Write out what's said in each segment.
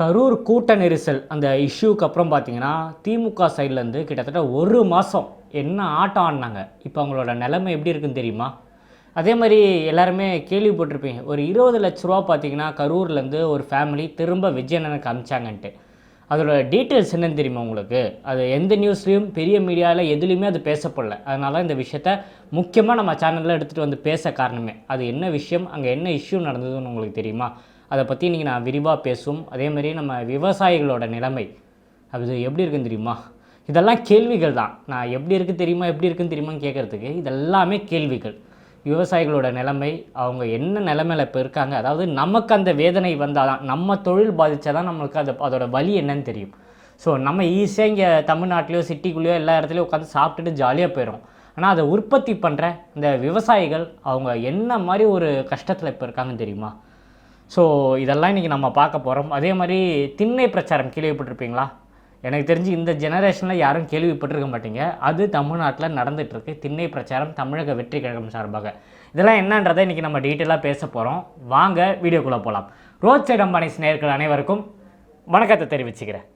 கரூர் கூட்ட நெரிசல் அந்த இஷ்யூக்கு அப்புறம் பார்த்தீங்கன்னா திமுக சைட்லேருந்து கிட்டத்தட்ட ஒரு மாதம் என்ன ஆட்டம் ஆடினாங்க இப்போ அவங்களோட நிலைமை எப்படி இருக்குன்னு தெரியுமா? அதே மாதிரி எல்லாருமே கேள்விப்பட்டிருப்பீங்க. ஒரு இருபது லட்ச ரூபா பார்த்தீங்கன்னா கரூர்லேருந்து ஒரு ஃபேமிலி திரும்ப விஜயனனுக்கு அமிச்சாங்கன்ட்டு அதோட டீட்டெயில்ஸ் என்னன்னு தெரியுமா உங்களுக்கு? அது எந்த நியூஸ்லேயும் பெரிய மீடியாவில் எதுலேயுமே அது பேசப்படல. அதனால இந்த விஷயத்த முக்கியமாக நம்ம சேனலில் எடுத்துகிட்டு வந்து பேச காரணமே. அது என்ன விஷயம் அங்கே என்ன இஷ்யூ நடந்ததுன்னு உங்களுக்கு தெரியுமா? அதை பற்றி இன்றைக்கி நான் விரிவாக பேசும். அதே மாதிரி நம்ம விவசாயிகளோட நிலைமை. அது எப்படி இருக்குன்னு தெரியுமா? இதெல்லாம் கேள்விகள் தான். நான் எப்படி இருக்குது தெரியுமா? எப்படி இருக்குன்னு தெரியுமான்னு கேட்குறதுக்கு இதெல்லாமே கேள்விகள். விவசாயிகளோட நிலைமை அவங்க என்ன நிலைமையில் இப்போ இருக்காங்க? அதாவது நமக்கு அந்த வேதனை வந்தால் தான் நம்ம தொழில் பாதித்தா தான் நம்மளுக்கு அது அதோட வழி என்னன்னு தெரியும். ஸோ நம்ம ஈஸியாக இங்கே தமிழ்நாட்டிலையோ சிட்டிக்குள்ளேயோ எல்லா இடத்துலையும் உட்காந்து சாப்பிட்டுட்டு ஜாலியாக போயிடும் ஆனால் அதை உற்பத்தி பண்ணுற இந்த விவசாயிகள் அவங்க என்ன மாதிரி ஒரு கஷ்டத்தில் இப்போ இருக்காங்கன்னு தெரியுமா? ஸோ இதெல்லாம் இன்றைக்கி நம்ம பார்க்க போகிறோம் அதே மாதிரி திண்ணை பிரச்சாரம் கேள்விப்பட்டிருப்பீங்களா? எனக்கு தெரிஞ்சு இந்த ஜெனரேஷனில் யாரும் கேள்விப்பட்டிருக்க மாட்டீங்க. அது தமிழ்நாட்டில் நடந்துகிட்ருக்கு திண்ணை பிரச்சாரம் தமிழக வெற்றி கழகம் சார்பாக. இதெல்லாம் என்னன்றதை இன்றைக்கி நம்ம டீட்டெயிலாக பேச போகிறோம் வாங்க வீடியோக்குள்ளே போகலாம் ரோட் சைட் அம்பானிஸ் நேர்கள் அனைவருக்கும் வணக்கத்தை தெரிவிச்சுக்கிறேன்.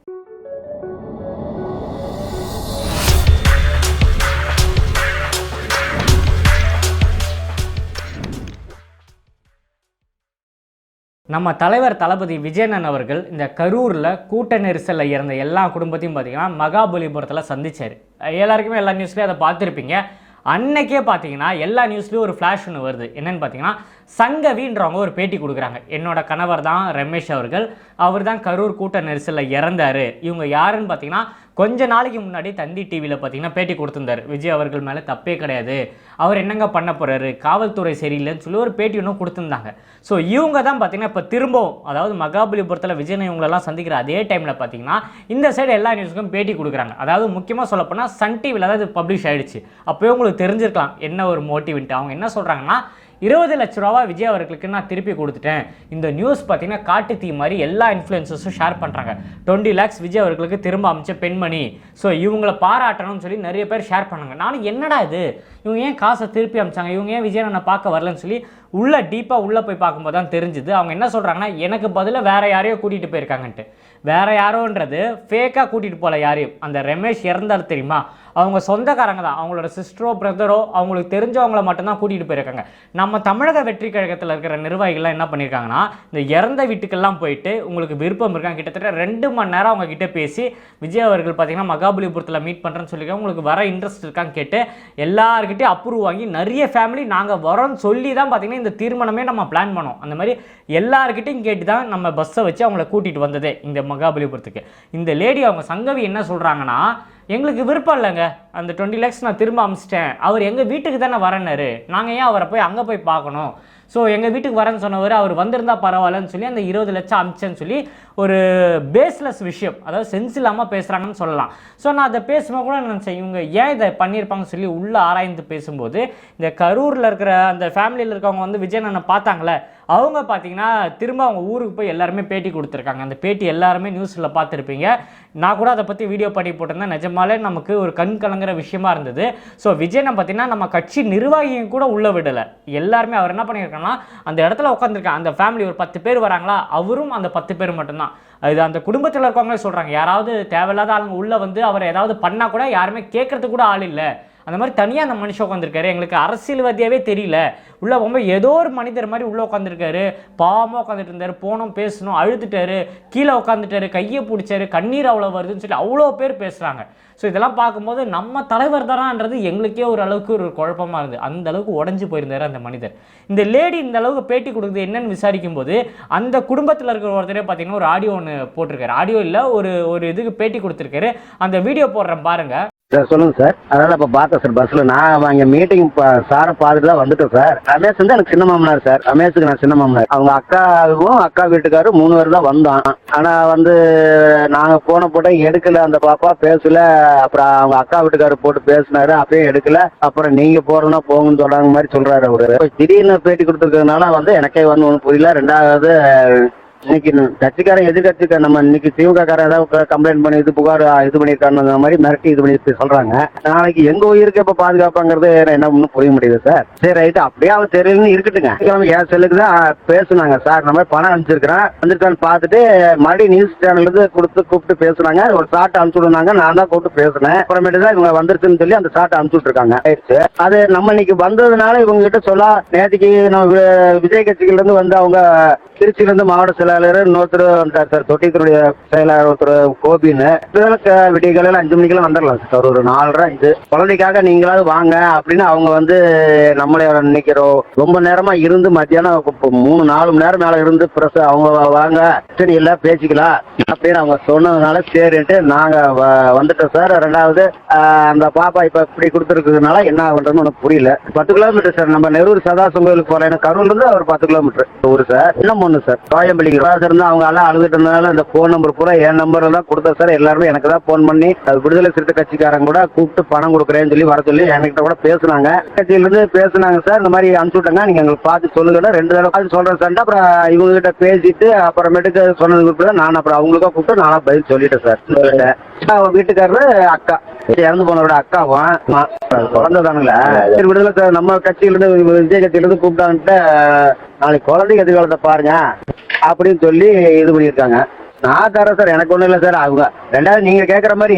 நம்ம தலைவர் தளபதி விஜயனன் அவர்கள் இந்த கரூரில் கூட்ட நெரிசலில் இறந்த எல்லா குடும்பத்தையும் பார்த்தீங்கன்னா மகாபலிபுரத்தில் சந்திச்சார். எல்லாருக்குமே எல்லா நியூஸ்லேயும் அதை பார்த்துருப்பீங்க. அன்னைக்கே பார்த்தீங்கன்னா எல்லா நியூஸ்லேயும் ஒரு ஃப்ளாஷ் ஒன்று வருது. என்னன்னு பார்த்தீங்கன்னா சங்கவின்றவங்க ஒரு பேட்டி கொடுக்குறாங்க. என்னோட கணவர் தான் ரமேஷ் அவர்கள். அவர் தான் கரூர் கூட்ட நெரிசலில் இறந்தார். இவங்க யாருன்னு பார்த்தீங்கன்னா கொஞ்ச நாளைக்கு முன்னாடி தந்தி டிவியில் பார்த்தீங்கன்னா பேட்டி கொடுத்துருந்தார். விஜய் அவர்கள் மேலே தப்பே கிடையாது. அவர் என்னங்க பண்ண போகிறாரு காவல்துறை சரியில்லைன்னு சொல்லி ஒரு பேட்டி ஒன்றும் கொடுத்துருந்தாங்க. ஸோ இவங்க தான் பார்த்தீங்கன்னா இப்போ திரும்பவும் அதாவது மகாபலிபுரத்தில் விஜயனை இவங்களெல்லாம் சந்திக்கிற அதே டைமில் பார்த்தீங்கன்னா இந்த சைடு எல்லா நியூஸுக்கும் பேட்டி கொடுக்குறாங்க. அதாவது முக்கியமாக சொல்லப்போனால் சன் டிவியில் தான் இது பப்ளிஷ் ஆகிடுச்சு அப்போயே உங்களுக்கு தெரிஞ்சிருக்கலாம் என்ன ஒரு மோட்டிவ்ன்ட்டு அவங்க என்ன சொல்கிறாங்கன்னா இருபது லட்ச ரூபா விஜய் அவர்களுக்கு நான் திருப்பி கொடுத்துட்டேன். இந்த நியூஸ் பார்த்தீங்கன்னா காட்டு தீ மாதிரி எல்லா இன்ஃப்ளூயன்சஸும் ஷேர் பண்ணுறாங்க டுவெண்ட்டி லேக்ஸ் விஜய் அவர்களுக்கு திரும்ப அமைச்ச பெண்மணி. ஸோ இவங்களை பாராட்டணும்னு சொல்லி நிறைய பேர் ஷேர் பண்ணாங்க. நானும் என்னடா இது? இவங்க ஏன் காசை திருப்பி அமைச்சாங்க? இவங்க ஏன் விஜய் நான் பார்க்க வரலன்னு சொல்லி உள்ளே டீப்பாக உள்ளே போய் பார்க்கும்போது தான் தெரிஞ்சுது. அவங்க என்ன சொல்கிறாங்கன்னா எனக்கு பதிலாக வேறு யாரையோ கூட்டிகிட்டு போயிருக்காங்கன்ட்டு. வேறு யாரோன்றது ஃபேக்காக கூட்டிகிட்டு போகல யாரையும். அந்த ரமேஷ் இறந்தார் தெரியுமா? அவங்க சொந்தக்காரங்க தான். அவங்களோட சிஸ்டரோ பிரதரோ அவங்களுக்கு தெரிஞ்சவங்கள மட்டும்தான் கூட்டிகிட்டு போயிருக்காங்க. நம்ம தமிழக வெற்றி கழகத்தில் இருக்கிற நிர்வாகிகள்லாம் என்ன பண்ணியிருக்காங்கன்னா இந்த இறந்த வீட்டுக்கெல்லாம் போயிட்டு உங்களுக்கு விருப்பம் இருக்காங்க கிட்டத்தட்ட ரெண்டு மணி நேரம் அவங்க கிட்ட பேசி விஜய் அவர்கள் பார்த்தீங்கன்னா மகாபலிபுரத்தில் மீட் பண்ணுறேன்னு சொல்லி உங்களுக்கு வர இன்ட்ரெஸ்ட் இருக்கான்னு கேட்டு எல்லாருக்கிட்டையும் அப்ரூவ் வாங்கி நிறைய ஃபேமிலி நாங்கள் வரோன்னு சொல்லி தான் பார்த்தீங்கன்னா இந்த தீர்மானமே நம்ம பிளான் பண்ணோம். அந்த மாதிரி எல்லாருக்கிட்டையும் கேட்டு தான் நம்ம பஸ்ஸை வச்சு அவங்கள கூட்டிகிட்டு வந்ததே இந்த மகாபலிபுரத்துக்கு. இந்த லேடி அவங்க சங்கவி என்ன சொல்கிறாங்கன்னா எங்களுக்கு விருப்பம் இல்லைங்க. அந்த டுவெண்ட்டி லேக்ஸ் நான் திரும்ப அமிச்சிட்டேன். அவர் எங்கள் வீட்டுக்கு தானே வரனாரு நாங்கள் ஏன் அவரை போய் அங்கே போய் பார்க்கணும்? ஸோ எங்கள் வீட்டுக்கு வரேன்னு சொன்னவர் அவர் வந்திருந்தா பரவாயில்லன்னு சொல்லி அந்த இருபது லட்சம் அமிச்சேன்னு சொல்லி ஒரு பேஸ்லெஸ் விஷயம். அதாவது சென்ஸ் இல்லாமல் பேசுகிறாங்கன்னு சொல்லலாம். ஸோ நான் அதை பேசும்போது கூட நினச்சேன் இவங்க ஏன் இதை பண்ணியிருப்பாங்கன்னு சொல்லி உள்ளே ஆராய்ந்து பேசும்போது இந்த கரூரில் இருக்கிற அந்த ஃபேமிலியில் இருக்கவங்க வந்து விஜய் அண்ணனை பார்த்தாங்களே அவங்க பார்த்தீங்கன்னா திரும்ப அவங்க ஊருக்கு போய் எல்லாருமே பேட்டி கொடுத்துருக்காங்க. அந்த பேட்டி எல்லாருமே நியூஸில் பார்த்துருப்பீங்க. நான் கூட அதை பற்றி வீடியோ பண்ணி போட்டிருந்தேன். நிஜமாலே நமக்கு ஒரு கண் கலங்குற விஷயமா இருந்தது. ஸோ விஜயனை பார்த்தீங்கன்னா நம்ம கட்சி நிர்வாகியும் கூட உள்ளே விடலை. எல்லாருமே அவர் என்ன பண்ணியிருக்காங்கன்னா அந்த இடத்துல உட்காந்துருக்காங்க அந்த ஃபேமிலி ஒரு பத்து பேர் வராங்களா? அவரும் அந்த பத்து பேர் மட்டும்தான். இது அந்த குடும்பத்தில் இருக்கவங்களே சொல்கிறாங்க யாராவது தேவையில்லாத ஆளுங்க உள்ளே வந்து அவர் ஏதாவது பண்ணால் கூட யாருமே கேட்கறதுக்கு கூட ஆள் இல்லை. அந்த மாதிரி தனியாக அந்த மனுஷன் உட்காந்துருக்காரு எங்களுக்கு அரசியல்வாதியாகவே தெரியல. உள்ளே போகும்போது ஏதோ ஒரு மனிதர் மாதிரி உள்ளே உட்காந்துருக்காரு பாவமாக உட்காந்துட்டு இருந்தார் போனோம் பேசணும் அழுதுட்டாரு. கீழே உட்காந்துட்டாரு கையை பிடிச்சாரு. கண்ணீர் அவ்வளோ வருதுன்னு சொல்லி அவ்வளோ பேர் பேசுகிறாங்க ஸோ இதெல்லாம் பார்க்கும்போது நம்ம தலைவர் தானான்றது எங்களுக்கே ஒரு அளவுக்கு ஒரு குழப்பமாக இருந்தது. அந்த அளவுக்கு உடஞ்சி போயிருந்தார் அந்த மனிதர். இந்த லேடி இந்த அளவுக்கு பேட்டி கொடுக்குது என்னன்னு விசாரிக்கும் போது அந்த குடும்பத்தில் இருக்கிற ஒருத்தரே பார்த்தீங்கன்னா ஒரு ஆடியோ ஒன்று போட்டிருக்காரு. ஆடியோ இல்லை ஒரு ஒரு இதுக்கு பேட்டி கொடுத்துருக்காரு. அந்த வீடியோ போடுறேன் பாருங்கள் சார் சொல்லுங்க சார். அதனால இப்ப பார்த்தேன் சார் பஸ்ல நான் அங்க மீட்டிங் சாரை பார்த்துட்டு தான் வந்துட்டேன் சார். ரமேஷ் வந்து எனக்கு சின்ன மாமனார் சார். ரமேஷுக்கு நான் சின்ன மாமனார். அவங்க அக்காவும் அக்கா வீட்டுக்காரும் மூணு பேர் தான் வந்தோம். ஆனா வந்து நாங்க போன போட்ட எடுக்கல. அந்த பாப்பா பேசல. அப்புறம் அவங்க அக்கா வீட்டுக்காரர் போட்டு பேசினாரு. அப்பயும் எடுக்கல. அப்புறம் நீங்க போகிறோன்னா போங்கன்னு சொல்றாங்க மாதிரி சொல்றாரு அவரு. திடீர்னு பேட்டி கொடுத்துருக்கறதுனால வந்து எனக்கே வந்து ஒன்றும் புரியல. ரெண்டாவது இன்னைக்கு கட்சிக்காரன் எதிர்கட்சிக்கார நம்ம இன்னைக்கு திமுக காரன் ஏதாவது கம்ப்ளைண்ட் பண்ணி இது புகார் இது பண்ணிருக்காங்க மாதிரி மிரட்டி இது பண்ணி சொல்றாங்க. நாளைக்கு எங்க உயிருக்கு எப்ப பாதுகாப்பாங்கிறது என்ன ஒன்றும் புரிய முடியுது சார் சரி ரைட்டு அப்படியே அவன் தெரியலன்னு இருக்கட்டுங்க. கிழமை என் செல்லுக்கு தான் பேசுனாங்க சார் நம்ம பணம் அனுப்பிச்சிருக்கிறேன். வந்திருக்கான்னு பார்த்துட்டு மறுபடியும் நியூஸ் சேனல் இருந்து கொடுத்து கூப்பிட்டு பேசுனாங்க. ஒரு ஷார்ட் அனுப்பிச்சு விடுனாங்க. நான் தான் கூப்பிட்டு பேசினேன். அப்புறமேட்டு தான் இவங்க வந்துருச்சுன்னு சொல்லி அந்த ஷார்ட் அனுப்பிச்சு விட்டுருக்காங்க. அது நம்ம இன்னைக்கு வந்ததுனால இவங்க கிட்ட சொல்ல நேற்றுக்கு நம்ம விஜய் கட்சிகள் இருந்து வந்து அவங்க திருச்சியில இருந்து மாவட்ட செயலாளர் இன்னொருத்தர் வந்துட்டார் சார். தொட்டியத்துடைய செயலாளர் ஒருத்தர் கோபின்னு. விடிய காலையில் அஞ்சு மணிக்கெல்லாம் வந்துடலாம் சார். ஒரு நாலரை அஞ்சு. குழந்தைக்காக நீங்களாவது வாங்க அப்படின்னு அவங்க வந்து நம்மளே நினைக்கிறோம் ரொம்ப நேரமா இருந்து மத்தியானம் மூணு நாலு மணி நேரம் மேல இருந்து பிரச அவங்க வாங்க. சரி இல்ல பேசிக்கலாம். அப்படின்னு அவங்க சொன்னதுனால சரின்ட்டு நாங்க வ- வந்துட்டோம் சார். ரெண்டாவது அந்த பாப்பா இப்ப இப்படி கொடுத்துருக்கிறதுனால என்ன பண்றதுன்னு உனக்கு புரியல. பத்து கிலோமீட்டர் சார். நம்ம நெரூர் சதாசம் கோயிலுக்கு போறேன் கரூர்ல இருந்து ஒரு பத்து கிலோமீட்டர் ஊர் சார். இன்னும் ஒண்ணு சார்? கோயம்பள்ளிக்கு இருந்து அவங்க எல்லாம் அழுதுட்டு இருந்தனால அந்த போன் நம்பர் பூரா என் நம்பர் தான் கொடுத்தேன் சார். எல்லாருமே எனக்கு தான் போன் பண்ணி அது விடுதலை சிறுத்தை கட்சிக்காரங்க கூட கூப்பிட்டு பணம் கொடுக்குறேன்னு சொல்லி வர சொல்லி என்கிட்ட கூட பேசுனாங்க. கட்சியில இருந்து பேசுனாங்க சார். இந்த மாதிரி அனுப்பிச்சு விட்டாங்க நீங்க எங்களுக்கு பார்த்து சொல்லுங்க ரெண்டு தடவை பார்த்து சொல்றேன் சார். அப்புறம் இவங்க கிட்ட பேசிட்டு அப்புறமேட்டுக்கு சொன்னதுக்கு நான் அப்புறம் அவங்களுக்கும் கூப்பிட்டு நானா பதில் சொல்லிட்டேன் சார். அவங்க வீட்டுக்காரரு அக்கா. இறந்து போனவரோட அக்காவும் ஆமா, குழந்தை தானுங்களா சரி. விடுதலை சார் நம்ம கட்சியில இருந்து விஜய் கட்சியில இருந்து கூப்பிட்டான்ட்டு நாளைக்கு குழந்தைங்க எதிர்காலத்தை பாருங்க அப்படின்னு சொல்லி இது பண்ணியிருக்காங்க. நான் தரேன் சார் எனக்கு ஒன்றும் இல்லை சார். அவங்க ரெண்டாவது நீங்கள் கேட்குற மாதிரி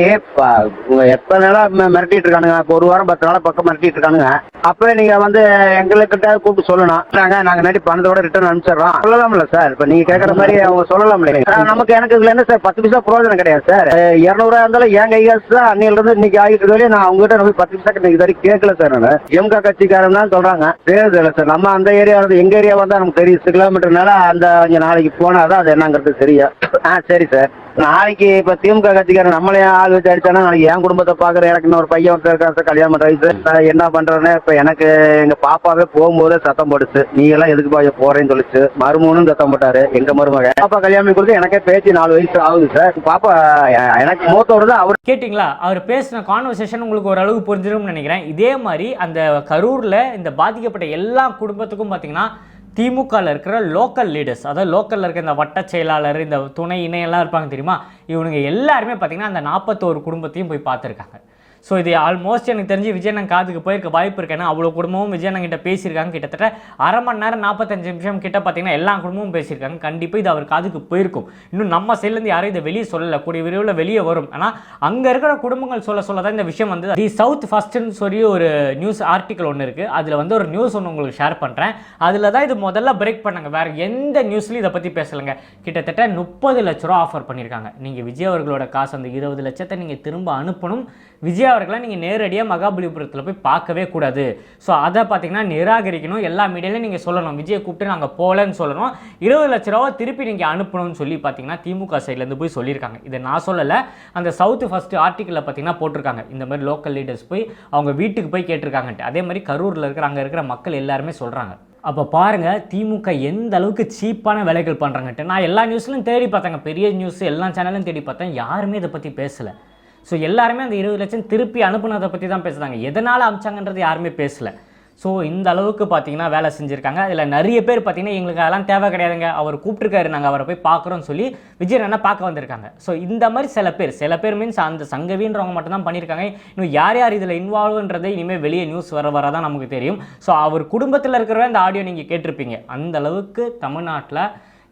எப்போ நாளாக மிரட்டிட்டு இருக்கானுங்க. இப்போ ஒரு வாரம் பத்து நாளாக பக்கம் மிரட்டிட்டு இருக்கானுங்க. அப்போ நீங்கள் வந்து எங்கள்கிட்ட கூப்பிட்டு சொல்லணும். நாங்கள் நாங்கள் நடி பணத்தோட ரிட்டர்ன் அனுப்பிச்சிடுறோம். சொல்லலாம்ல சார். இப்போ நீங்கள் கேட்குற மாதிரி அவங்க சொல்லலாம் இல்லையா நமக்கு எனக்கு இதில் என்ன சார்? பத்து பைசா பிரோஜனம் கிடையாது சார். இரநூறுவா இருந்தாலும் என் கைகாசு தான். அன்னையிலிருந்து இன்னைக்கு ஆகிட்டு இருக்கவே நான் அவங்ககிட்ட போய் பத்து பைசா இன்னைக்கு வரைக்கும் கேட்கல சார் நான். எம்கா கட்சிக்காரன் தான் சொல்கிறாங்க தெரியுது சார். நம்ம அந்த ஏரியா எங்கள் ஏரியா வந்தால் நமக்கு தெரியும். சிக்ஸ் கிலோமீட்டர்னால அந்த கொஞ்சம் நாளைக்கு போனால் தான் அது என்னங்கிறது தெரியும் சரி சார். நாளைக்கு இப்ப திமுக கட்சிக்காரன் நம்மளே ஆள் வச்சு அடிச்சானா நாளைக்கு என் குடும்பத்தை பாக்குற எனக்கு இன்னொரு பையன் ஒருத்தர் இருக்கான் சார் கல்யாணம் பண்ற வயசு. நான் என்ன பண்றேன்னு இப்ப எனக்கு எங்க பாப்பாவே போகும்போதே சத்தம் போடுச்சு நீ எல்லாம் எதுக்கு பாய போறேன்னு சொல்லிச்சு. மருமகனும் சத்தம் போட்டாரு எங்க மருமக? பாப்பா கல்யாணம் கொடுத்து எனக்கே பேச்சு நாலு வயசு ஆகுது சார். பாப்பா எனக்கு மூத்தோடு தான் அவர் கேட்டிங்களா? அவர் பேசின கான்வர்சேஷன் உங்களுக்கு ஓரளவு புரிஞ்சிரும்னு நினைக்கிறேன். இதே மாதிரி அந்த கரூரில் இந்த பாதிக்கப்பட்ட எல்லா குடும்பத்துக்கும் பார்த்தீங்கன்னா திமுகவில் இருக்கிற லோக்கல் லீடர்ஸ் அதாவது லோக்கலில் இருக்கிற இந்த வட்ட செயலாளர் இந்த துணை இணையெல்லாம் இருப்பாங்க தெரியுமா? இவனுங்க எல்லாருமே பார்த்தீங்கன்னா அந்த நாற்பத்தோரு குடும்பத்தையும் போய் பார்த்துருக்காங்க. ஸோ இது ஆல்மோஸ்ட் எனக்கு தெரிஞ்சு விஜயண்ணன் காதுக்கு போயிருக்க வாய்ப்பு இருக்கு. ஏன்னா அவ்வளோ குடும்பமும் விஜயண்ணன் கிட்ட பேசியிருக்காங்க. கிட்டத்தட்ட அரை மணி நேரம் நாற்பத்தஞ்சு நிமிஷம் கிட்ட பார்த்தீங்கன்னா எல்லா குடும்பமும் பேசியிருக்காங்க. கண்டிப்பாக இது அவர் காதுக்கு போயிருக்கும். இன்னும் நம்ம சைட்லேருந்து யாரும் இதை வெளியே சொல்லலை. கூடிய விரைவில் வெளியே வரும். ஆனால் அங்கே இருக்கிற குடும்பங்கள் சொல்ல சொல்ல தான் இந்த விஷயம் வந்து தி சவுத் ஃபஸ்ட்டுன்னு சொல்லி ஒரு நியூஸ் ஆர்டிக்கல் ஒன்று இருக்குது அதில் வந்து ஒரு நியூஸ் ஒன்று உங்களுக்கு ஷேர் பண்ணுறேன் அதில் தான் இது முதல்ல பிரேக் பண்ணாங்க. வேறு எந்த நியூஸ்லையும் இதை பற்றி பேசலைங்க. கிட்டத்தட்ட முப்பது லட்ச ரூபா ஆஃபர் பண்ணியிருக்காங்க. நீங்கள் விஜய் அவர்களோட காசு அந்த இருபது லட்சத்தை நீங்கள் திரும்ப அனுப்பணும். விஜய் அவர்களை நீங்கள் நேரடியாக மகாபலிபுரத்தில் போய் பார்க்கவே கூடாது. ஸோ அதை பார்த்தீங்கன்னா நிராகரிக்கணும். எல்லா மீடியாலையும் நீங்கள் சொல்லணும். விஜயை கூப்பிட்டு நாங்கள் போகலன்னு சொல்லணும். இருபது லட்ச ரூபா திருப்பி நீங்கள் அனுப்பணும்னு சொல்லி பார்த்தீங்கன்னா திமுக சைட்லேருந்து போய் சொல்லியிருக்காங்க. இதை நான் சொல்லலை. அந்த சவுத்து ஃபஸ்ட்டு ஆர்டிக்கலில் பார்த்தீங்கன்னா போட்டிருக்காங்க. இந்த மாதிரி லோக்கல் லீடர்ஸ் போய் அவங்க வீட்டுக்கு போய் கேட்டிருக்காங்கன்ட்டு. அதே மாதிரி கரூரில் இருக்கிற அங்கே இருக்கிற மக்கள் எல்லாருமே சொல்கிறாங்க அப்போ பாருங்கள் திமுக எந்த அளவுக்கு சீப்பான வேலைகள் பண்ணுறாங்கன்ட்டு நான் எல்லா நியூஸ்லையும் தேடி பார்த்தேங்க. பெரிய நியூஸ் எல்லா சேனலும் தேடி பார்த்தேன். யாருமே இதை பற்றி பேசலை. ஸோ எல்லாருமே அந்த இருபது லட்சம் திருப்பி அனுப்புனதை பற்றி தான் பேசுகிறாங்க எதனால் அமிச்சாங்கன்றது யாருமே பேசலை. ஸோ இந்த அளவுக்கு பார்த்தீங்கன்னா வேலை செஞ்சுருக்காங்க. அதில் நிறைய பேர் பார்த்தீங்கன்னா எங்களுக்கு அதெல்லாம் தேவை கிடையாதுங்க. அவர் கூப்பிட்டுருக்காரு நாங்கள் அவரை போய் பார்க்குறோம்னு சொல்லி விஜய் அண்ணா பார்க்க வந்திருக்காங்க. ஸோ இந்த மாதிரி சில பேர் சில பேர் மீன்ஸ் அந்த சங்கவின்றவங்க மட்டும்தான் பண்ணியிருக்காங்க இன்னும் யார் யார் இதில் இன்வால்வ்ன்றதை இனிமேல் வெளியே நியூஸ் வர வர தான் நமக்கு தெரியும். ஸோ அவர் குடும்பத்தில் இருக்கிறவங்க அந்த ஆடியோ நீங்கள் கேட்டிருப்பீங்க. அந்த அளவுக்கு தமிழ்நாட்டில்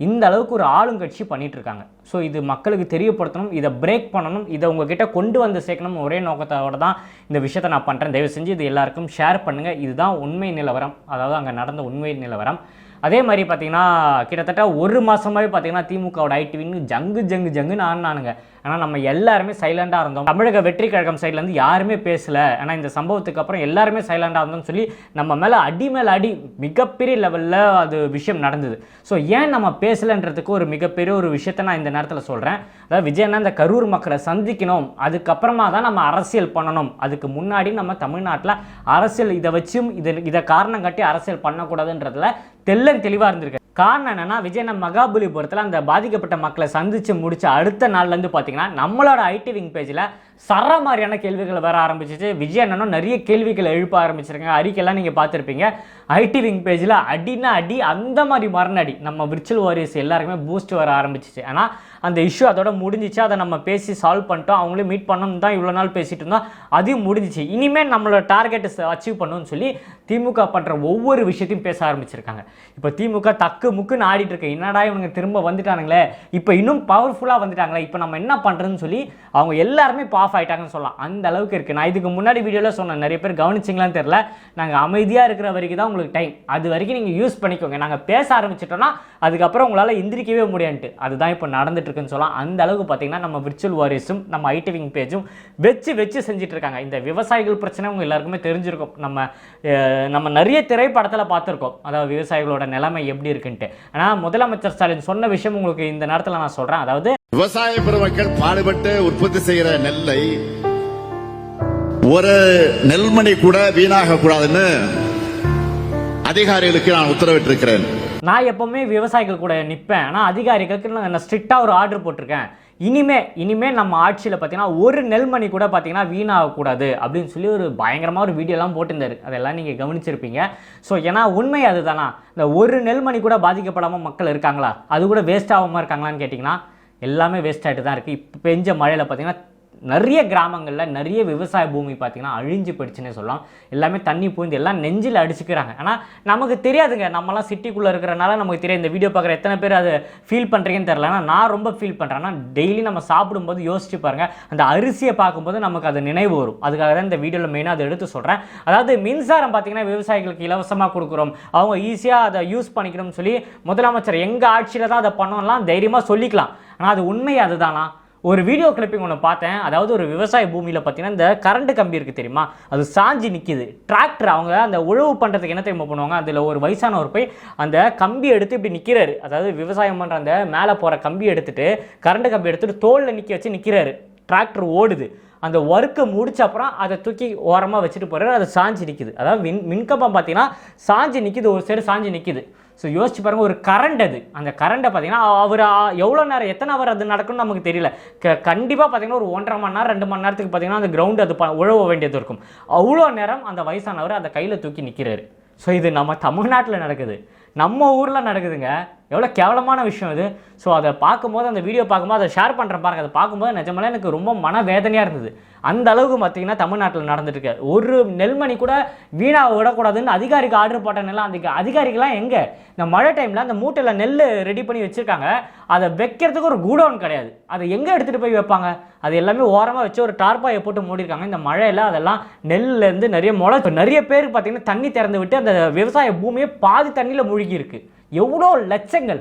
இந்த அளவுக்கு ஒரு ஆளுங்கட்சி பண்ணிட்டு இருக்காங்க ஸோ இது மக்களுக்கு தெரியப்படுத்தணும் இதை பிரேக் பண்ணணும் இதை உங்ககிட்ட கொண்டு வந்து சேர்க்கணும் ஒரே நோக்கத்தோட தான் இந்த விஷயத்தை நான் பண்ணுறேன் தயவு செஞ்சு இது எல்லாருக்கும் ஷேர் பண்ணுங்கள் இதுதான் உண்மை நிலவரம். அதாவது அங்கே நடந்த உண்மை நிலவரம். அதே மாதிரி பார்த்தீங்கன்னா கிட்டத்தட்ட ஒரு மாதமாகவே பார்த்தீங்கன்னா திமுகவோட ஐடிவின்னு ஜங்கு ஜங்கு ஜங்குன்னு ஆனானுங்க ஆனால் நம்ம எல்லாருமே சைலண்டாக இருந்தோம். தமிழக வெற்றி கழகம் சைட்லேருந்து யாருமே பேசலை. ஆனால் இந்த சம்பவத்துக்கு அப்புறம் எல்லாருமே சைலண்டாக இருந்தோம்னு சொல்லி நம்ம மேலே அடி மேலே அடி மிகப்பெரிய லெவலில் அது விஷயம் நடந்தது. ஸோ ஏன் நம்ம பேசலைன்றதுக்கு ஒரு மிகப்பெரிய ஒரு விஷயத்தை நான் இந்த நேரத்தில் சொல்கிறேன் அதாவது விஜயண்ணா இந்த கரூர் மக்களை சந்திக்கணும். அதுக்கப்புறமா தான் நம்ம அரசியல் பண்ணணும். அதுக்கு முன்னாடி நம்ம தமிழ்நாட்டில் அரசியல் இதை வச்சும் இதை இதை காரணம் காட்டி அரசியல் பண்ணக்கூடாதுன்றதுல தெல்லன் தெளிவாக இருந்திருக்கு. காரணம் என்னென்னா விஜயண்ணா மகாபலிபுரத்தில் அந்த பாதிக்கப்பட்ட மக்களை சந்தித்து முடித்த அடுத்த நாள்லேருந்து பார்த்தீங்கன்னா நம்மளோட ஐடி விங் பேஜில் சர மாதிரியான கேள்விகள் வர ஆரம்பிச்சிச்சு. விஜய் அண்ணனும் நிறைய கேள்விகள் எழுப்ப ஆரம்பிச்சிருக்காங்க. அறிக்கையெல்லாம் நீங்கள் பார்த்துருப்பீங்க. ஐடி விங் பேஜில் அடினா அடி அந்த மாதிரி மரணடி நம்ம விர்ச்சுவல் வாரியர்ஸ் எல்லாருக்குமே பூஸ்ட் வர ஆரம்பிச்சிச்சு. ஆனால் அந்த இஷ்யூ அதோட முடிஞ்சிச்சு. அதை நம்ம பேசி சால்வ் பண்ணிட்டோம். அவங்களையும் மீட் பண்ணணும் தான் இவ்வளோ நாள் பேசிட்டு இருந்தோம். அதையும் முடிஞ்சிச்சு. இனிமேல் நம்மளோட டார்கெட்டை அச்சீவ் பண்ணணும்னு சொல்லி திமுக பண்ணுற ஒவ்வொரு விஷயத்தையும் பேச ஆரம்பிச்சிருக்காங்க. இப்போ திமுக தக்கு முக்குன்னு ஆடிட்டு இருக்கு. என்னடா இவனுங்க திரும்ப வந்துட்டானுங்களே? இப்போ இன்னும் பவர்ஃபுல்லாக வந்துட்டாங்களே? இப்போ நம்ம என்ன பண்ணுறதுன்னு சொல்லி அவங்க எல்லாருமே இப்போ ஆஃப் ஆயிட்டாங்கன்னு சொல்லலாம். அந்த அளவுக்கு இருக்குது நான் இதுக்கு முன்னாடி வீடியோவில் சொன்னேன். நிறைய பேர் கவனிச்சிங்களான்னு தெரில நாங்கள் அமைதியாக இருக்கிற வரைக்கும் தான் உங்களுக்கு டைம் அது வரைக்கும் நீங்கள் யூஸ் பண்ணிக்கோங்க. நாங்கள் பேச ஆரம்பிச்சிட்டோன்னா அதுக்கப்புறம் உங்களால் எந்திரிக்கவே முடியான்ட்டு. அதுதான் இப்போ நடந்துட்டுருக்குன்னு சொல்லலாம். அந்த அளவுக்கு பார்த்தீங்கன்னா நம்ம விர்ச்சுவல் வாரியர்ஸும் நம்ம ஐடி விங் பேஜும் வச்சு வச்சு செஞ்சிட்ருக்காங்க இந்த விவசாயிகள் பிரச்சனை உங்கள் எல்லாருக்குமே தெரிஞ்சிருக்கும். நம்ம நம்ம நிறைய திரைப்படத்தில் பார்த்துருக்கோம் அதாவது விவசாயிகளோட நிலைமை எப்படி இருக்குன்ட்டு. ஆனால் முதலமைச்சர் ஸ்டாலின் சொன்ன விஷயம் உங்களுக்கு இந்த நேரத்தில் நான் சொல்கிறேன் அதாவது விவசாய பெருமக்கள் பாடுபட்டு உற்பத்தி செய்கிற நெல்லை ஒரு நெல்மணி கூட வீணாக கூடாதுன்னு அதிகாரிகளுக்கு நான் உத்தரவிட்டிருக்கிறேன். நான் எப்பவுமே விவசாயிகள் கூட நிற்பேன் ஆனால் அதிகாரிகளுக்கு நான் ஸ்ட்ரிக்டாக ஒரு ஆர்டர் போட்டிருக்கேன். இனிமே இனிமே நம்ம ஆட்சியில் பார்த்தீங்கன்னா ஒரு நெல்மணி கூட பார்த்தீங்கன்னா வீணாகக்கூடாது அப்படின்னு சொல்லி ஒரு பயங்கரமாக ஒரு வீடியோலாம் போட்டிருந்தாரு. அதெல்லாம் நீங்கள் கவனிச்சிருப்பீங்க. ஸோ ஏன்னா உண்மை அதுதானா? இந்த ஒரு நெல்மணி கூட பாதிக்கப்படாமல் மக்கள் இருக்காங்களா? அது கூட வேஸ்ட் ஆகாமல் இருக்காங்களான்னு கேட்டிங்கன்னா எல்லாமே வேஸ்ட் ஆகிட்டு தான் இருக்குது இப்போ பெஞ்ச மழையில் பார்த்தீங்கன்னா நிறைய கிராமங்களில் நிறைய விவசாய பூமி பார்த்தீங்கன்னா அழிஞ்சு போயிடுச்சுன்னே சொல்லலாம். எல்லாமே தண்ணி பூந்து எல்லாம் நெஞ்சில் அடிச்சுக்கிறாங்க. ஆனால் நமக்கு தெரியாதுங்க. நம்மலாம் சிட்டிக்குள்ளே இருக்கிறனால நமக்கு தெரியாது. இந்த வீடியோ பார்க்குற எத்தனை பேர் அதை ஃபீல் பண்ணுறீங்கன்னு தெரில ஆனால் நான் ரொம்ப ஃபீல் பண்ணுறேன் ஆனால் டெய்லி நம்ம சாப்பிடும்போது யோசிச்சு பாருங்கள் அந்த அரிசியை பார்க்கும்போது நமக்கு அது நினைவு வரும். அதுக்காக தான் இந்த வீடியோவில் மெயினாக அதை எடுத்து சொல்கிறேன் அதாவது மின்சாரம் பார்த்தீங்கன்னா விவசாயிகளுக்கு இலவசமாக கொடுக்குறோம். அவங்க ஈஸியாக அதை யூஸ் பண்ணிக்கணும்னு சொல்லி முதலமைச்சர் எங்கள் ஆட்சியில் தான் அதை பண்ணோம்லாம் தைரியமாக சொல்லிக்கலாம். ஆனால் அது உண்மை அதுதானா? ஒரு வீடியோ கிளிப்பிங் ஒன்று பார்த்தேன். அதாவது ஒரு விவசாய பூமியில் பார்த்தீங்கன்னா இந்த கரண்ட் கம்பி இருக்குது தெரியுமா? அது சாஞ்சி நிற்கிது டிராக்டர் அவங்க அந்த உழவு பண்ணுறதுக்கு என்ன தெரியுமா பண்ணுவாங்க? அதில் ஒரு வயசானவர் போய் அந்த கம்பி எடுத்து இப்படி நிற்கிறாரு அதாவது விவசாயம் பண்ணுற அந்த மேலே போகிற கம்பி எடுத்துகிட்டு கரண்ட் கம்பி எடுத்துகிட்டு தோலில் நிற்க வச்சு நிற்கிறாரு டிராக்டர் ஓடுது. அந்த ஒர்க்கை முடிச்ச அப்புறம் அதை தூக்கி ஓரமாக வச்சுட்டு போகிறாரு அது சாஞ்சி நிற்கிது அதாவது மின் மின்கம்பம் பார்த்தீங்கன்னா சாஞ்சி நிற்கிது ஒரு சைடு சாஞ்சி நிற்கிது ஸோ யோசிச்சு பாருங்க ஒரு கரண்ட் அது. அந்த கரண்ட்டை பார்த்தீங்கன்னா அவர் எவ்வளோ நேரம் எத்தனை அவர் அது நடக்கும்னு நமக்கு தெரியல. க கண்டிப்பாக பார்த்தீங்கன்னா ஒரு ஒன்றரை மணி நேரம் ரெண்டு மணி நேரத்துக்கு பார்த்தீங்கன்னா அந்த கிரவுண்ட் அது ப- உழவ வேண்டியது இருக்கும். அவ்வளோ நேரம் அந்த வயசானவர் அந்த கையில் தூக்கி நிற்கிறாரு ஸோ இது நம்ம தமிழ்நாட்டில் நடக்குது. நம்ம ஊரில் நடக்குதுங்க. எவ்வளோ கேவலமான விஷயம் இது. ஸோ அதை பார்க்கும்போது அந்த வீடியோ பார்க்கும்போது அதை ஷேர் பண்ணுறேன் பாருங்கள் அதை பார்க்கும்போது நிஜமெல்லாம் எனக்கு ரொம்ப மனவேதனையாக இருந்தது. அந்த அளவுக்கு பார்த்தீங்கன்னா தமிழ்நாட்டில் நடந்துட்டு இருக்கு ஒரு நெல்மணி கூட வீணாக விடக்கூடாதுன்னு அதிகாரிக்கு ஆர்டர் போட்டனெல்லாம் அந்த அதிகாரிகள்லாம் எங்கே? இந்த மழை டைமில் அந்த மூட்டையில் நெல் ரெடி பண்ணி வச்சுருக்காங்க. அதை வைக்கிறதுக்கு ஒரு கூடவுன் கிடையாது. அதை எங்கே எடுத்துகிட்டு போய் வைப்பாங்க? அது எல்லாமே ஓரமாக வச்சு ஒரு டார்பாயை போட்டு மூடிருக்காங்க இந்த மழையில் அதெல்லாம் நெல்லேருந்து நிறைய முளை நிறைய பேருக்கு பார்த்தீங்கன்னா தண்ணி திறந்து விட்டு அந்த விவசாய பூமியை பாதி தண்ணியில் மூழ்கி இருக்குது எவ்வளோ லட்சங்கள்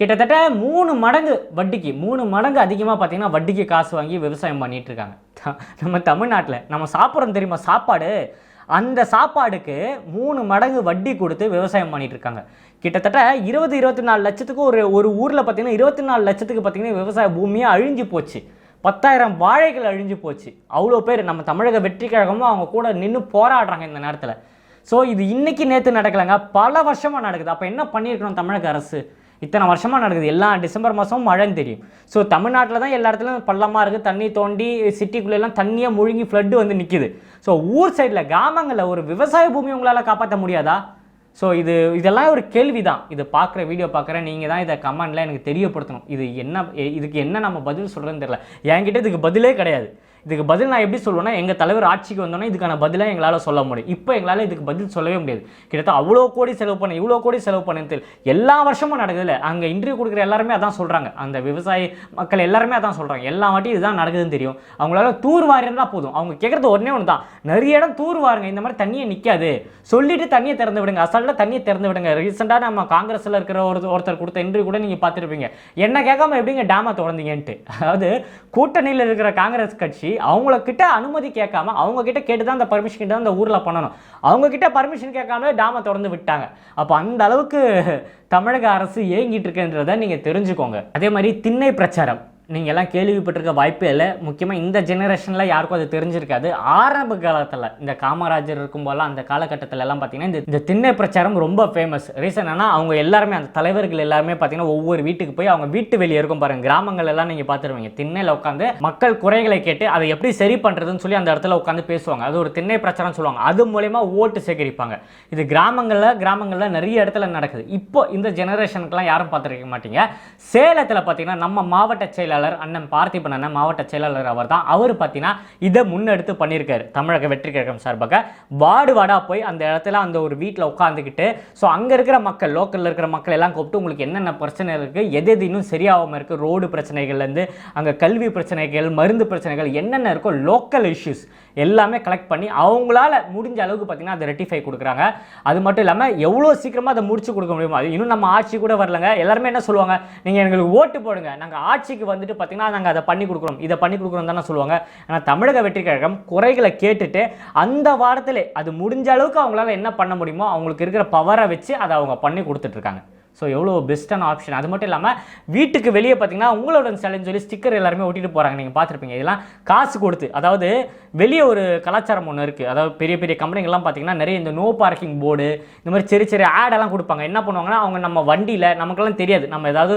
கிட்டத்தட்ட மூணு மடங்கு வட்டிக்கு மூணு மடங்கு அதிகமாக பார்த்தீங்கன்னா வட்டிக்கு காசு வாங்கி விவசாயம் பண்ணிகிட்ருக்காங்க இருக்காங்க. நம்ம தமிழ்நாட்டில் நம்ம சாப்பிட்றோம் தெரியுமா? சாப்பாடு. அந்த சாப்பாடுக்கு மூணு மடங்கு வட்டி கொடுத்து விவசாயம் பண்ணிட்டு இருக்காங்க. கிட்டத்தட்ட இருபது இருபத்தி நாலு லட்சத்துக்கு ஒரு ஒரு ஊரில் பார்த்தீங்கன்னா இருபத்தி நாலு லட்சத்துக்கு பார்த்தீங்கன்னா விவசாய பூமியாக அழிஞ்சு போச்சு. பத்தாயிரம் வாழைகள் அழிஞ்சு போச்சு. அவ்வளோ பேர் நம்ம தமிழக வெற்றி கழகமும் அவங்க கூட நின்று போராடுறாங்க இந்த நேரத்தில். ஸோ இது இன்றைக்கி நேற்று நடக்கலைங்க. பல வருஷமாக நடக்குது. அப்போ என்ன பண்ணியிருக்கணும் தமிழக அரசு? இத்தனை வருஷமாக நடக்குது. எல்லா டிசம்பர் மாதமும் மழைன்னு தெரியும். ஸோ தமிழ்நாட்டில் தான் எல்லா இடத்துலையும் பள்ளமாக இருக்குது தண்ணி தோண்டி சிட்டிக்குள்ளெல்லாம் தண்ணியாக முழுங்கி ஃப்ளட்டு வந்து நிற்கிது ஸோ ஊர் சைடில் கிராமங்களில் ஒரு விவசாய பூமி உங்களால் காப்பாற்ற முடியாதா? ஸோ இது இதெல்லாம் ஒரு கேள்வி தான் இது பார்க்குற வீடியோ பார்க்குற நீங்கள் தான் இதை கமெண்டில் எனக்கு தெரியப்படுத்தணும். இது என்ன இதுக்கு என்ன நம்ம பதில் சொல்கிறதுன்னு தெரியல. என்கிட்ட இதுக்கு பதிலே கிடையாது. இதுக்கு பதில் நான் எப்படி சொல்லுவேன்னா எங்கள் தலைவர் ஆட்சிக்கு வந்தோன்னா இதுக்கான பதிலாக எங்களால் சொல்ல முடியும். இப்போ எங்களால் இதுக்கு பதில் சொல்லவே முடியாது. கிட்டத்தட்ட அவ்வளோ கோடி செலவு பண்ண இவ்வளோ கோடி செலவு பண்ணு எல்லா வருஷமும் நடக்குதுல்ல. அங்கே இன்டர்வியூ கொடுக்குற எல்லாருமே அதான் சொல்கிறாங்க அந்த விவசாயி மக்கள் எல்லாருமே அதான் சொல்கிறாங்க எல்லா வாட்டியும் இதுதான் நடக்குதுன்னு தெரியும். அவங்களால தூர் வாரினா போதும். அவங்க கேட்குறது ஒன்றே ஒன்று தான். நிறைய இடம் தூர் வாருங்க. இந்த மாதிரி தண்ணியை நிற்காது சொல்லிட்டு தண்ணியை திறந்து விடுங்க. அசால்ட்டாக தண்ணியை திறந்து விடுங்க. ரீசெண்டாக நம்ம காங்கிரஸில் இருக்கிற ஒரு ஒருத்தர் கொடுத்த இன்டர்வியூ கூட நீங்கள் பார்த்துருப்பீங்க. என்ன கேட்காம எப்படிங்க டேமை திறந்தீங்கன்ட்டு. அதாவது கூட்டணியில் இருக்கிற காங்கிரஸ் கட்சி அவங்கள கிட்ட அனுமதி கேட்காம அவங்க கிட்ட கேட்டு தான் அந்த பர்மிஷன் கிட்ட தான் அந்த ஊரில் பண்ணணும். அவங்க கிட்ட பர்மிஷன் கேட்காமலே டேமை திறந்து விட்டாங்க. அப்போ அந்த அளவுக்கு தமிழக அரசு ஏங்கிட்டு இருக்குன்றதை நீங்கள் தெரிஞ்சுக்கோங்க. அதே மாதிரி திண்ணை பிரச்சாரம். நீங்கள் எல்லாம் கேள்விப்பட்டிருக்க வாய்ப்பே இல்லை. முக்கியமாக இந்த ஜெனரேஷனில் யாருக்கும் அது தெரிஞ்சிருக்காது. ஆரம்ப காலத்தில் இந்த காமராஜர் இருக்கும்போதெல்லாம் அந்த காலகட்டத்தில் எல்லாம் பார்த்தீங்கன்னா இந்த திண்ணை பிரச்சாரம் ரொம்ப ஃபேமஸ் ரீசன் ஆனால் அவங்க எல்லாருமே அந்த தலைவர்கள் எல்லாருமே பார்த்தீங்கன்னா ஒவ்வொரு வீட்டுக்கு போய் அவங்க வீட்டு வெளியே இருக்கும் பாருங்கள் கிராமங்கள் எல்லாம் நீங்கள் பார்த்துருவீங்க. திண்ணையில் உட்காந்து மக்கள் குறைகளை கேட்டு அதை எப்படி சரி பண்ணுறதுன்னு சொல்லி அந்த இடத்துல உட்காந்து பேசுவாங்க. அது ஒரு திண்ணை பிரச்சாரம் சொல்லுவாங்க. அது மூலயமா ஓட்டு சேகரிப்பாங்க. இது கிராமங்களில் கிராமங்களில் நிறைய இடத்துல நடக்குது. இப்போ இந்த ஜெனரேஷனுக்குலாம் யாரும் பார்த்துருக்க மாட்டீங்க. சேலத்தில் பார்த்தீங்கன்னா நம்ம மாவட்ட செயலாளர் அண்ணன் பார்த்திபன் அண்ணன் மாவட்ட செயலாளர் அவர் தான் அவர் பார்த்தீங்கன்னா இதை முன்னெடுத்து பண்ணியிருக்காரு. தமிழக வெற்றி கழகம் சார்பாக. வார்டு வார்டாக போய் அந்த இடத்துல அந்த ஒரு வீட்டில் உட்காந்துக்கிட்டு ஸோ அங்கே இருக்கிற மக்கள் லோக்கலில் இருக்கிற மக்கள் எல்லாம் கூப்பிட்டு உங்களுக்கு என்னென்ன பிரச்சனை இருக்குது எது எது இன்னும் சரியாகாமல் இருக்குது ரோடு பிரச்சனைகள்லேருந்து அங்கே கல்வி பிரச்சனைகள் மருந்து பிரச்சனைகள் என்னென்ன இருக்கோ லோக்கல் இஷ்யூஸ் எல்லாமே கலெக்ட் பண்ணி அவங்களால முடிஞ்ச அளவுக்கு பார்த்தீங்கன்னா அதை ரெட்டிஃபை கொடுக்குறாங்க. அது மட்டும் இல்லாமல் எவ்வளோ சீக்கிரமாக அதை முடிச்சு கொடுக்க முடியுமோ அது இன்னும் நம்ம ஆட்சி கூட வரலங்க. எல்லாருமே என்ன சொல்லுவாங்க? நீங்கள் எங்களுக்கு ஓட்டு போடுங்க. நாங்கள் ஆட்சிக்கு வந்துட்டு பார்த்தீங்கன்னா நாங்கள் அதை பண்ணி கொடுக்குறோம். இதை பண்ணி கொடுக்குறோம் தானே சொல்லுவாங்க. ஆனால் தமிழக வெற்றி கழகம் குறைகளை கேட்டுட்டு அந்த வாரத்திலே அது முடிஞ்ச அளவுக்கு அவங்களால என்ன பண்ண முடியுமோ அவங்களுக்கு இருக்கிற பவரை வச்சு அதை அவங்க பண்ணி கொடுத்துட்ருக்காங்க ஸோ எவ்வளோ பெஸ்ட்டான ஆப்ஷன் அது மட்டும் இல்லாமல் வீட்டுக்கு வெளியே பார்த்தீங்கன்னா உங்களோட சேலஞ்ச் சொல்லி ஸ்டிக்கர் எல்லாருமே ஒட்டிட்டு போகிறாங்க நீங்கள் பார்த்துருப்பீங்க. இதெல்லாம் காசு கொடுத்து அதாவது வெளியே ஒரு கலாச்சாரம் ஒன்று இருக்குது அதாவது பெரிய பெரிய கம்பெனிகள்லாம் பார்த்தீங்கன்னா நிறைய இந்த நோ பார்க்கிங் போர்டு இந்த மாதிரி சிறு சிறு ஆடெல்லாம் கொடுப்பாங்க. என்ன பண்ணுவாங்கன்னா அவங்க நம்ம வண்டியில் நமக்கெல்லாம் தெரியாது. நம்ம ஏதாவது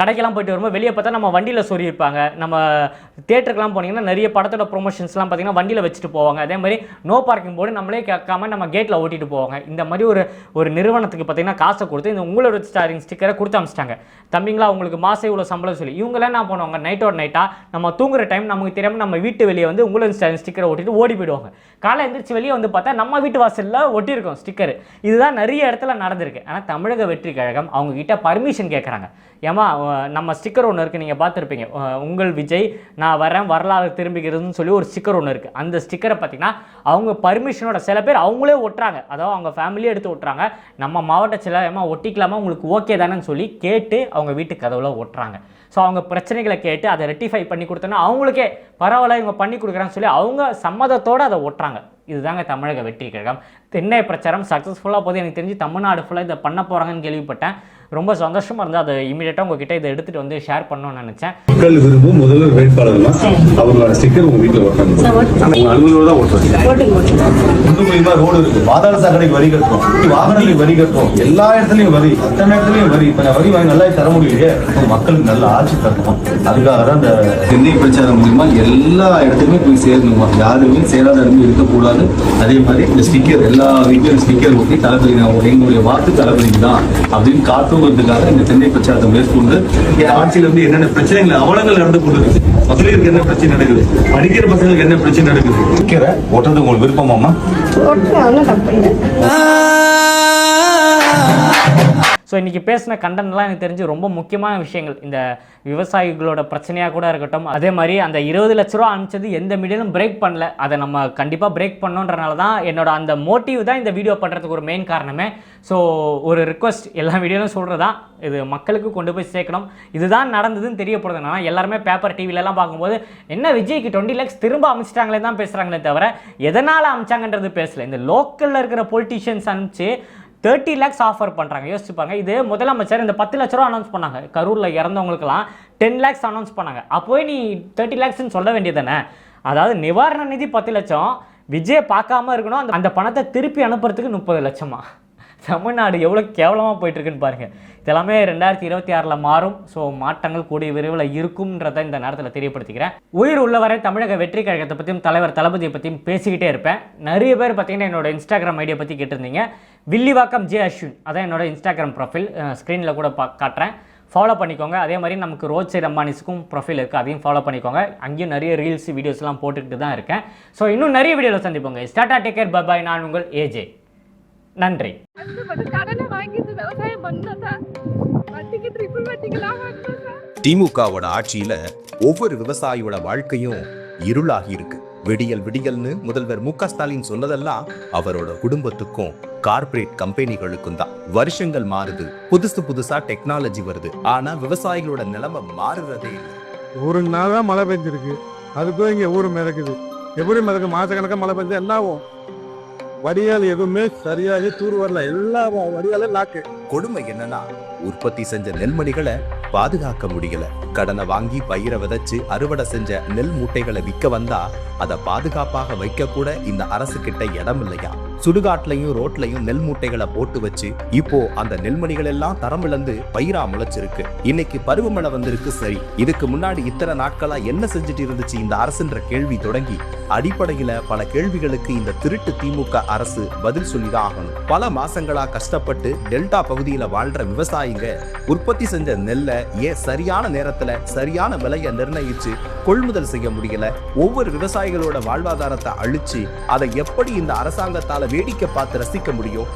கடைக்கெல்லாம் போயிட்டு வரும்போது வெளியே பார்த்தா நம்ம வண்டியில் சொல்லியிருப்பாங்க. நம்ம தேட்டருக்குலாம் போனீங்கன்னா நிறைய படத்தோட ப்ரொமோஷன்ஸ்லாம் பார்த்தீங்கன்னா வண்டியில் வச்சுட்டு போவாங்க. அதே மாதிரி நோ பார்க்கிங் போர்டு நம்மளே கேட்காம நம்ம கேட்டில் ஓட்டிட்டு போவாங்க. இந்த மாதிரி ஒரு ஒரு நிறுவனத்துக்கு பார்த்தீங்கன்னா காசை கொடுத்து இந்த உங்களோட ஸ்டாரிங் ஸ்டிக்கரை கொடுத்து அமிச்சிட்டாங்க. தம்பிங்களா உங்களுக்கு மாதம் இவ்வளோ சம்பளம் சொல்லி இவங்களாம் என்ன பண்ணுவாங்க நைட்டோட நைட்டாக நம்ம தூங்குற டைம் நமக்கு தெரியாமல் நம்ம வீட்டு வெளியே வந்து உங்களோட ஸ்டாரிங் ஸ்டிக்கரை ஒட்டிட்டு ஓடி போயிடுவாங்க. காலை எந்திரிச்சு வெளியே வந்து பார்த்தா நம்ம வீட்டு வாசலில் ஒட்டியிருக்கோம் ஸ்டிக்கர் இதுதான் நிறைய இடத்துல நடந்திருக்கு. ஆனால் தமிழக வெற்றி கழகம் அவங்க கிட்ட பர்மிஷன் கேட்குறாங்க ஏமா நம்ம ஸ்டிக்கர் ஒன்று இருக்குது நீங்கள் பார்த்துருப்பீங்க. உங்கள் விஜய் நான் வரேன் வரலாறு திரும்பிக்கிறதுன்னு சொல்லி ஒரு ஸ்டிக்கர் ஒன்று இருக்குது அந்த ஸ்டிக்கரை பார்த்தீங்கன்னா அவங்க பர்மிஷனோட சில பேர் அவங்களே ஒட்டுறாங்க. அதாவது அவங்க ஃபேமிலியே எடுத்து ஒட்டுறாங்க. நம்ம மாவட்ட சில ஏமா ஒட்டிக்கலாமா? உங்களுக்கு ஓகே தானேன்னு சொல்லி கேட்டு அவங்க வீட்டு கதவுல ஒட்டுறாங்க. ஸோ அவங்க பிரச்சனைகளை கேட்டு அதை ரெட்டிஃபை பண்ணி கொடுத்தோன்னா அவங்களுக்கே பரவாயில்ல இவங்க பண்ணி கொடுக்குறான்னு சொல்லி அவங்க சம்மதத்தோடு அதை ஒட்டுறாங்க. இதுதாங்க தமிழக வெற்றி கழகம். தென்னை பிரச்சாரம் சக்ஸஸ்ஃபுல்லாக போது எனக்கு தெரிஞ்சு தமிழ்நாடு ஃபுல்லாக இதை பண்ண போகிறாங்கன்னு கேள்விப்பட்டேன். ரொம்ப சந்தோஷமாக இருந்தால் அதை இமீடியட்டாக உங்ககிட்ட இதை எடுத்துகிட்டு வந்து ஷேர் பண்ணணும்னு நினச்சேன். மக்கள் விரும்பும் முதல்வர் வேட்பாளர்லாம் அவங்களோட ஸ்டிக்கர் உங்க வீட்டுல ஒட்டணும் அலுவலகம் தான் மூலியமா ரோடு இருக்கு. பாதாள சாக்கடைக்கு வரி கட்டுறோம். வாகனங்களுக்கு வரி கட்டுறோம். எல்லா இடத்துலயும் வரி அத்தனை இடத்துலயும் வரி. இப்ப வரி வாங்கி நல்லா தர முடியலையே. மக்களுக்கு நல்ல ஆட்சி தரணும். அதுக்காக தான் இந்த சென்னை பிரச்சாரம் மூலியமா எல்லா இடத்துலயுமே போய் சேரணுமா? யாருமே சேராத இடமே இருக்கக்கூடாது. அதே மாதிரி இந்த ஸ்டிக்கர் எல்லா வீட்லயும் ஸ்டிக்கர் ஒட்டி தளபதி எங்களுடைய வாக்கு தளபதிக்கு தான் அப்படின்னு காட்டுவதற்காக இந்த சென்னை பிரச்சாரத்தை மேற்கொண்டு ஆட்சியில வந்து என்னென்ன பிரச்சனைகள் அவலங்கள் நடந்து கொண்டிருக்கு மகளிருக்கு என்ன பிரச்சனை நடக்குது படிக்கிற பசங்களுக்கு என்ன பிரச்சனை நடக்குது? ஒட்டுறது உங்களுக்கு விருப்பமாமா ஸோ இன்றைக்கி பேசின கண்டென்ட்லாம் எனக்கு தெரிஞ்சு ரொம்ப முக்கியமான விஷயங்கள். இந்த விவசாயிகளோட பிரச்சனையாக கூட இருக்கட்டும் அதே மாதிரி அந்த இருபது லட்ச ரூபா அனுப்பிச்சது எந்த மீடியாலும் பிரேக் பண்ணல. அதை நம்ம கண்டிப்பாக பிரேக் பண்ணோன்றனால தான் என்னோட அந்த மோட்டிவ் தான் இந்த வீடியோ பண்ணுறதுக்கு ஒரு மெயின் காரணமே. ஸோ ஒரு ரிக்வஸ்ட் எல்லா வீடியோலும் சொல்கிறதா இது மக்களுக்கு கொண்டு போய் சேர்க்கணும். இதுதான் நடந்ததுன்னு தெரியப்படுதுனா எல்லாருமே பேப்பர் டிவிலலாம் பார்க்கும்போது என்ன விஜய்க்கு டுவெண்ட்டி லேக்ஸ் திரும்ப அமைச்சிட்டாங்களே தான் பேசுகிறாங்களே தவிர எதனால் அமைச்சாங்கன்றது பேசல. இந்த லோக்கலில் இருக்கிற பொலிட்டீஷியன்ஸ் அனுப்பிச்சு தேர்ட்டி லேக்ஸ் ஆஃபர் பண்ணுறாங்க யோசிச்சு பாருங்க. இது முதலமைச்சர் இந்த பத்து லட்ச ரூபா அனௌன்ஸ் பண்ணாங்க. கரூரில் இறந்தவங்களுக்குலாம் டென் லேக்ஸ் அனௌன்ஸ் பண்ணாங்க. அப்போவே நீ தேர்ட்டி லேக்ஸ்னு சொல்ல வேண்டியதானே அதாவது நிவாரண நிதி பத்து லட்சம் விஜய் பார்க்காம இருக்கணும். அந்த அந்த பணத்தை திருப்பி அனுப்புறதுக்கு முப்பது லட்சமா? தமிழ்நாடு எவ்வளோ கேவலமாக போயிட்டுருக்குன்னு பாருங்கள் இதெல்லாமே ரெண்டாயிரத்தி இருபத்தி ஆறில் மாறும். ஸோ மாற்றங்கள் கூடிய விரைவில் இருக்கும்ன்றதை இந்த நேரத்தில் தெரியப்படுத்திக்கிறேன். உயிர் உள்ளவரை தமிழக வெற்றி கழகத்தை பற்றியும் தலைவர் தளபதியை பற்றியும் பேசிக்கிட்டே இருப்பேன். நிறைய பேர் பார்த்தீங்கன்னா என்னோட இன்ஸ்டாகிராம் ஐடியை பற்றி கேட்டிருந்தீங்க. வில்லிவாக்கம் ஜே அஸ்வின் அதான் என்னோட இன்ஸ்டாகிராம் ப்ரொஃபைல் ஸ்க்ரீனில் கூட பா காட்டுறேன். ஃபாலோ பண்ணிக்கோங்க. அதே மாதிரி நமக்கு ரோட் சைட் அம்பானிஸுக்கும் ப்ரொஃபைல் இருக்குது அதையும் ஃபாலோ பண்ணிக்கோங்க. அங்கேயும் நிறைய ரீல்ஸ் வீடியோஸ்லாம் போட்டுக்கிட்டு தான் இருக்கேன். ஸோ இன்னும் நிறைய வீடியோவில் சந்திப்போங்க. ஸ்டாட்டா டேக் கேர் பபாய் நான் உங்கள் ஏஜே நன்றி. திமுகவோட ஆட்சியில ஒவ்வொரு விவசாயியோட வாழ்க்கையும் இருளாகி இருக்கு. விடியல் விடியல்னு முதல்வர் மு ஸ்டாலின் சொன்னதெல்லாம் அவரோட குடும்பத்துக்கும் கார்ப்பரேட் கம்பெனிகளுக்கும் தான். வருஷங்கள் மாறுது புதுசு புதுசா டெக்னாலஜி வருது. ஆனா விவசாயிகளோட நிலைமை மாறுறதே இல்லை. ஒரு நாள் தான் மழை பெஞ்சிருக்கு. அதுக்கும் இங்கே ஊர் மிதக்குது. எப்படி மிதக்கு? மாசக்கணக்காக மழை பெஞ்சா என்ன ஆகும் வடிகால் எதுவுமே சரியாக தூர் வரல. எல்லா வடிகாலும் லாக்கு கொடுமை என்னன்னா உற்பத்தி செஞ்ச நெல்மணிகளை பாதுகாக்க முடியல. கடனை வாங்கி பயிரை விதைச்சு அறுவடை செஞ்ச நெல் மூட்டைகளை விற்க வந்தா அதை பாதுகாப்பாக வைக்க கூட இந்த அரசு கிட்ட இடம் இல்லையா? சுடுகாட்லையும் ரோட்லையும் நெல் மூட்டைகளை போட்டு வச்சு இப்போ அந்த நெல்மணிகள் எல்லாம் தரம் இழந்து பயிரா முளைச்சிருக்கு. இன்னைக்கு பருவமழை வந்திருக்கு சரி. இதுக்கு முன்னாடி இத்தனை நாட்களா என்ன செஞ்சுட்டு இருந்துச்சு இந்த அரசுன்ற கேள்வி தொடங்கி அடிப்படையில பல கேள்விகளுக்கு இந்த திருட்டு திமுக அரசு பதில் சொல்லிதான் ஆகணும். பல மாசங்களா கஷ்டப்பட்டு டெல்டா பகுதியில வாழ்ற விவசாயிங்க உற்பத்தி செஞ்ச நெல்லை ஏன் சரியான நேரத்துல சரியான விலையை நிர்ணயிச்சு கொள்முதல் செய்ய முடியல. ஒவ்வொரு விவசாயிகளோட வாழ்வாதாரத்தை அழிச்சு அதை எப்படி இந்த அரசாங்கத்தால வேடிக்கை பார்த்து ரசிக்க முடியும்?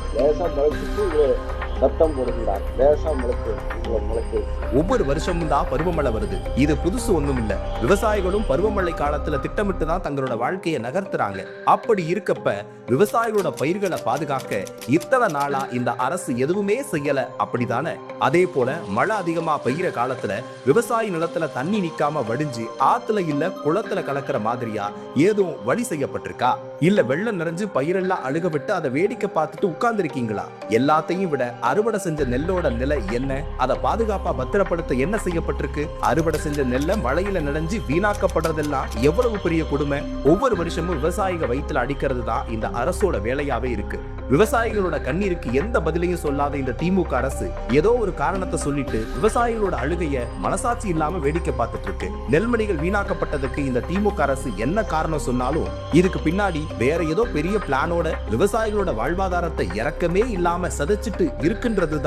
சத்தம் போடுகிறார் தேசம் முளைச்சு இவ்வளவு ஒவ்வொரு வருஷமும் தான் பருவமழை வருது. இது புதுசு ஒன்றும் இல்லை விவசாயிகளும் பருவமழை காலத்துல திட்டமிட்டு தான் தங்களோட வாழ்க்கையை நகர்த்துறாங்க. அப்படி இருக்கப்ப விவசாயிகளோட பயிர்களை பாதுகாக்க இத்தனை நாளா இந்த அரசு எதுவுமே செய்யல. அப்படிதானே? அதே போல மழை அதிகமா பெய்யற காலத்துல விவசாய நிலத்துல தண்ணி நிக்காம வடிஞ்சு ஆத்துல இல்ல குளத்துல கலக்கிற மாதிரியா ஏதும் வழி செய்யப்பட்டிருக்கா? இல்ல வெள்ளம் நிறைஞ்சு பயிரெல்லாம் அழுக விட்டு அதை வேடிக்கை பார்த்துட்டு உட்கார்ந்துருக்கீங்களா? எல்லாத்தையும் விட அறுவடை செஞ்ச நெல்லோட நிலை என்ன? அதை பாதுகாப்பா பத்திரப்படுத்த என்ன செய்யப்பட்டிருக்கு? அறுவடை செஞ்ச நெல்லை மழையில நனைஞ்சு வீணாக்கப்படுறதெல்லாம் எவ்வளவு பெரிய கொடுமை? ஒவ்வொரு வருஷமும் விவசாயிக வயிற்றுல அடிக்கிறது தான் இந்த அரசோட வேலையாவே இருக்கு. விவசாயிகளோட கண்ணீருக்கு எந்த பதிலையும் சொல்லாத இந்த திமுக அரசு ஏதோ ஒரு காரணத்தை சொல்லிட்டு விவசாயிகளோட அழுகைய மனசாட்சி இல்லாம வேடிக்கை பார்த்துட்டு இருக்கு. நெல்மணிகள் வீணாக்கப்பட்டதுக்கு இந்த திமுக அரசு என்ன காரணம் சொன்னாலும் இதுக்கு பின்னாடி வேற ஏதோ பெரிய பிளானோட விவசாயிகளோட வாழ்வாதாரத்தை இறக்கமே இல்லாம சதைச்சிட்டு இருக்குன்றது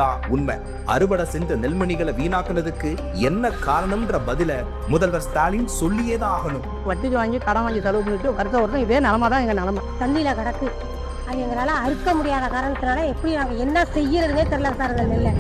தான் உண்மை. அறுவடை செஞ்ச நெல்மணிகளை வீணாக்குனதுக்கு என்ன காரணம்ன்ற பதில முதல்வர் ஸ்டாலின் சொல்லியே தான் ஆகணும். வட்டிக்கு வாங்கி கடன் வாங்கி செலவு பண்ணிட்டு வருஷம் வருஷம் இதே நிலமை தான் எங்கள் நிலமை. தண்ணியில் கிடக்கு. அது எங்களால் அறுக்க முடியாத காரணத்தினால எப்படி நாங்கள் என்ன செய்யறதுனே தெரியல சார் அந்த நெல்லை